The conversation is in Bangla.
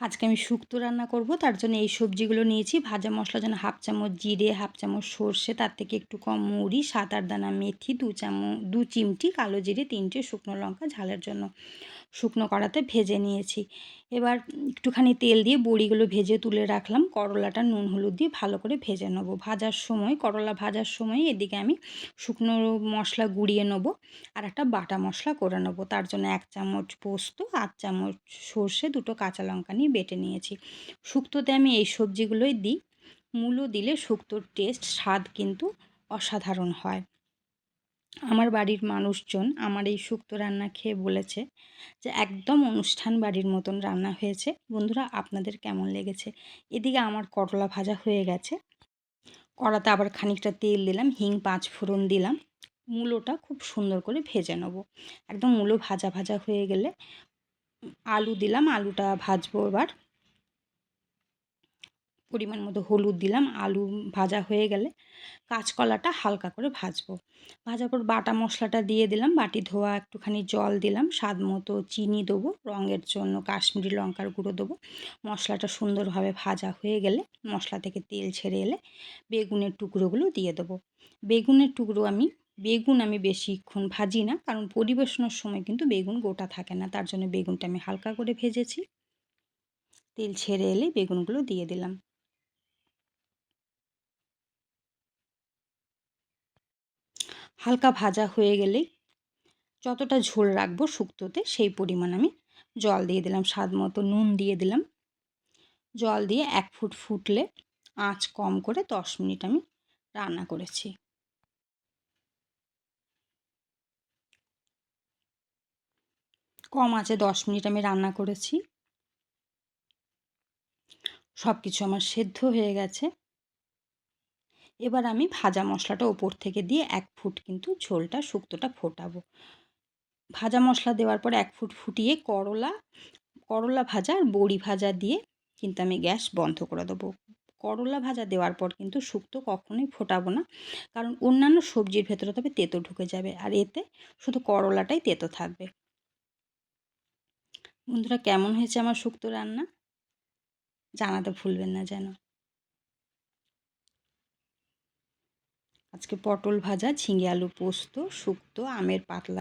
আজকে আমি শুক্তো রান্না করব, তার জন্য এই সবজিগুলো নিয়েছি। ভাজা মশলা যেন হাফ চামচ জিরে, হাফ চামচ সর্ষে, তার থেকে একটু কম মুড়ি, সাত আট দানা মেথি, দু চামচ, দু চিমটি কালো জিরে, তিনটে শুকনো লঙ্কা ঝালের জন্য শুকনো কড়াতে ভেজে নিয়েছি। এবার একটুখানি তেল দিয়ে বড়িগুলো ভেজে তুলে রাখলাম। করলাটা নুন, হলুদ দিয়ে ভালো করে ভেজে নেব। ভাজার সময়, করলা ভাজার সময় এদিকে আমি শুকনো মশলা গুঁড়িয়ে নেব আর একটা বাটা মশলা করে নেব। তার জন্য এক চামচ পোস্ত, আধ চামচ সর্ষে, দুটো কাঁচা লঙ্কা নিয়ে বেটে নিয়েছি। শুক্তোতে আমি এই সবজিগুলোই দিই। মূলো দিলে শুক্তোর টেস্ট, স্বাদ কিন্তু অসাধারণ হয়। আমার বাড়ির মানুষজন আমার এই শুক্তো রান্না খেয়ে বলেছে যে একদম অনুষ্ঠান বাড়ির মতন রান্না হয়েছে। বন্ধুরা, আপনাদের কেমন লেগেছে? এদিকে আমার করলা ভাজা হয়ে গেছে। কড়াতে আবার খানিকটা তেল দিলাম, হিং পাঁচ ফোড়ন দিলাম। মূলোটা খুব সুন্দর করে ভেজে নেব। একদম মূলো ভাজা ভাজা হয়ে গেলে আলু দিলাম, আলুটা ভাজবো এবার। পরিমাণ মতো হলুদ দিলাম, আলু ভাজা হয়ে গেলে কাঁচকলাটা হালকা করে ভাজবো। ভাজার পর বাটা মশলাটা দিয়ে দিলাম, বাটি ধোয়া একটুখানি জল দিলাম, স্বাদ মতো চিনি দেবো, রঙের জন্য কাশ্মীরি লঙ্কার গুঁড়ো দেবো। মশলাটা সুন্দরভাবে ভাজা হয়ে গেলে মশলা থেকে তেল ছেড়ে এলে বেগুনের টুকরোগুলো দিয়ে দেবো। বেগুনের টুকরো আমি, বেগুন আমি বেশিক্ষণ ভাজি না, কারণ পরিবেশনের সময় কিন্তু বেগুন গোটা থাকে না, তার জন্য বেগুনটা আমি হালকা করে ভেজেছি। তেল ছেড়ে এলে বেগুনগুলো দিয়ে দিলাম। হালকা ভাজা হয়ে গেলেই যতটা ঝোল রাখব শুক্তোতে সেই পরিমাণ আমি জল দিয়ে দিলাম, স্বাদ মতো নুন দিয়ে দিলাম। জল দিয়ে এক ফুট ফুটলে আঁচ কম করে দশ মিনিট আমি রান্না করেছি। কম আছে দশ মিনিট আমি রান্না করেছি। সব কিছু আমার সেদ্ধ হয়ে গেছে। এবার আমি ভাজা মশলাটা ওপর থেকে দিয়ে এক ফুট কিন্তু ঝোলটা, শুক্তোটা ফোটাবো। ভাজা মশলা দেওয়ার পর এক ফুট ফুটিয়ে করলা করলা ভাজা আর বড়ি ভাজা দিয়ে কিন্তু আমি গ্যাস বন্ধ করে দেবো। করলা ভাজা দেওয়ার পর কিন্তু শুক্তো কখনোই ফোটাবো না, কারণ অন্যান্য সবজির ভেতরে তবে তেতো ঢুকে যাবে আর এতে শুধু করলাটাই তেতো থাকবে। বন্ধুরা, কেমন হয়েছে আমার শুক্তো রান্না? জানাতে ভুলবেন না যেন। আজকে পটল ভাজা ঝিঙে আলু পোস্ত শুক্তো আমের পাতলা